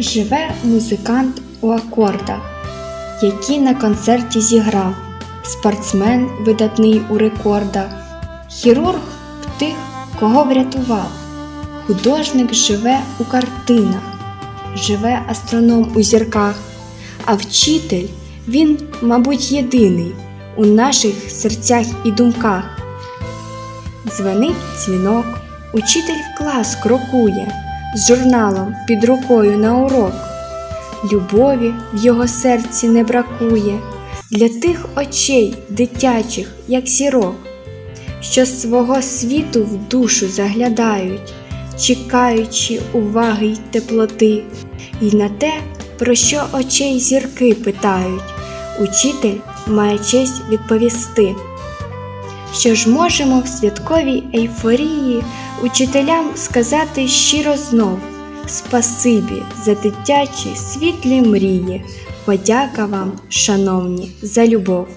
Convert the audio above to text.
Живе музикант у акордах, які на концерті зіграв, спортсмен видатний у рекордах, хірург в тих, кого врятував, художник живе у картинах, живе астроном у зірках, а вчитель він, мабуть, єдиний у наших серцях і думках. Дзвонить дзвінок, учитель в клас крокує з журналом під рукою на урок. Любові в його серці не бракує для тих очей дитячих, як сірок, що з свого світу в душу заглядають, чекаючи уваги й теплоти, і на те, про що очей зірки питають, учитель має честь відповісти. Що ж можемо в святковій ейфорії учителям сказати щиро знов спасибі за дитячі світлі мрії. Подяка вам, шановні, за любов.